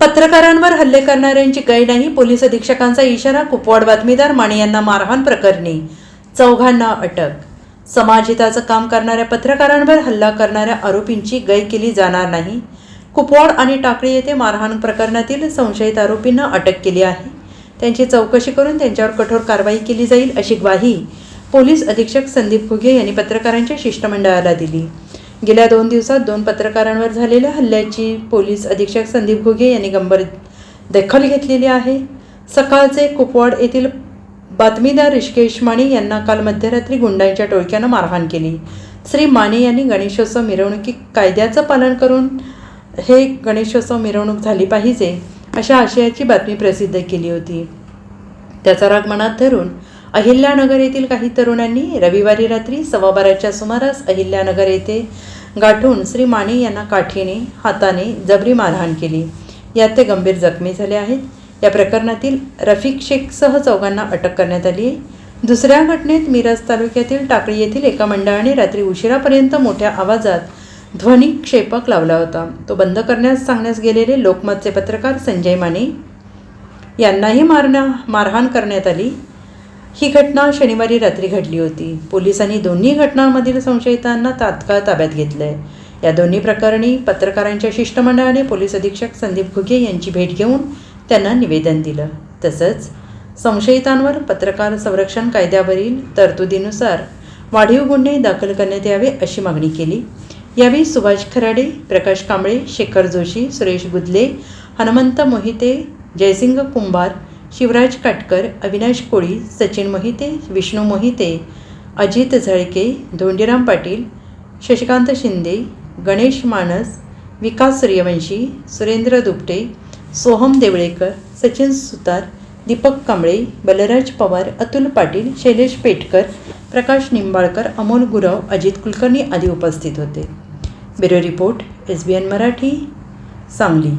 पत्रकारांवर हल्ले करणाऱ्यांची गय नाही पोलीस अधीक्षकांचा इशारा कुपवाड बातमीदार माने यांना मारहाण प्रकरणी. चौघांना अटक. समाजहिताचं काम करणाऱ्या पत्रकारांवर हल्ला करणाऱ्या आरोपींची गय केली जाणार नाही. कुपवाड आणि टाकळी येथे मारहाण प्रकरणातील संशयित आरोपींना अटक केली आहे. त्यांची चौकशी करून त्यांच्यावर कठोर कारवाई केली जाईल अशी ग्वाही पोलीस अधीक्षक संदीप घुगे यांनी पत्रकारांच्या शिष्टमंडळाला दिली. गेल्या दोन दिवसात दोन पत्रकारांवर झालेल्या हल्ल्याची पोलीस अधीक्षक संदीप घुगे यांनी गंभीर दखल घेतलेली आहे. सकाळचे कुपवाड येथील बातमीदार ऋषिकेश माने यांना काल मध्यरात्री गुंडांच्या टोळक्यानं मारहाण केली. श्री माने यांनी गणेशोत्सव मिरवणुकी कायद्याचं पालन करून हे गणेशोत्सव मिरवणूक झाली पाहिजे अशा आशयाची बातमी प्रसिद्ध केली होती. त्याचा राग मनात धरून अहिल्यानगर येथील काही तरुणांनी रविवारी रात्री सव्वा बाराच्या सुमारास अहिल्यानगर येथे गाठून श्री माने यांना काठीने हाताने जबरी मारहाण केली. यात ते गंभीर जखमी झाले आहेत. या प्रकरणातील रफिक शेखसह चौघांना अटक करण्यात आली आहे. दुसऱ्या घटनेत मिरज तालुक्यातील टाकळी येथील एका मंडळाने रात्री उशिरापर्यंत मोठ्या आवाजात ध्वनी क्षेपक लावला होता. तो बंद करण्यास सांगण्यास गेलेले लोकमतचे पत्रकार संजय माने यांनाही मारण्या मारहाण करण्यात आली. ही घटना शनिवारी रात्री घडली होती. पोलिसांनी दोन्ही घटनांमधील संशयितांना तात्काळ ताब्यात घेतलं आहे या दोन्ही प्रकरणी पत्रकारांच्या शिष्टमंडळाने पोलीस अधीक्षक संदीप घुगे यांची भेट घेऊन त्यांना निवेदन दिलं. तसंच संशयितांवर पत्रकार संरक्षण कायद्यावरील तरतुदीनुसार वाढीव गुन्हे दाखल करण्यात यावे अशी मागणी केली. यावेळी सुभाष खराडे प्रकाश कांबळे शेखर जोशी सुरेश गुदले हनुमंत मोहिते जयसिंग कुंभार शिवराज काटकर अविनाश कोळी सचिन मोहिते विष्णू मोहिते अजित झळके धोंडीराम पाटील शशिकांत शिंदे गणेश मानस विकास सूर्यवंशी सुरेंद्र दुपटे सोहम देवळेकर सचिन सुतार दीपक कांबळे बलराज पवार अतुल पाटील शैलेश पेटकर प्रकाश निंबाळकर अमोल गुरव अजित कुलकर्णी आदी उपस्थित होते. Bureau report S B N Marathi Sangli.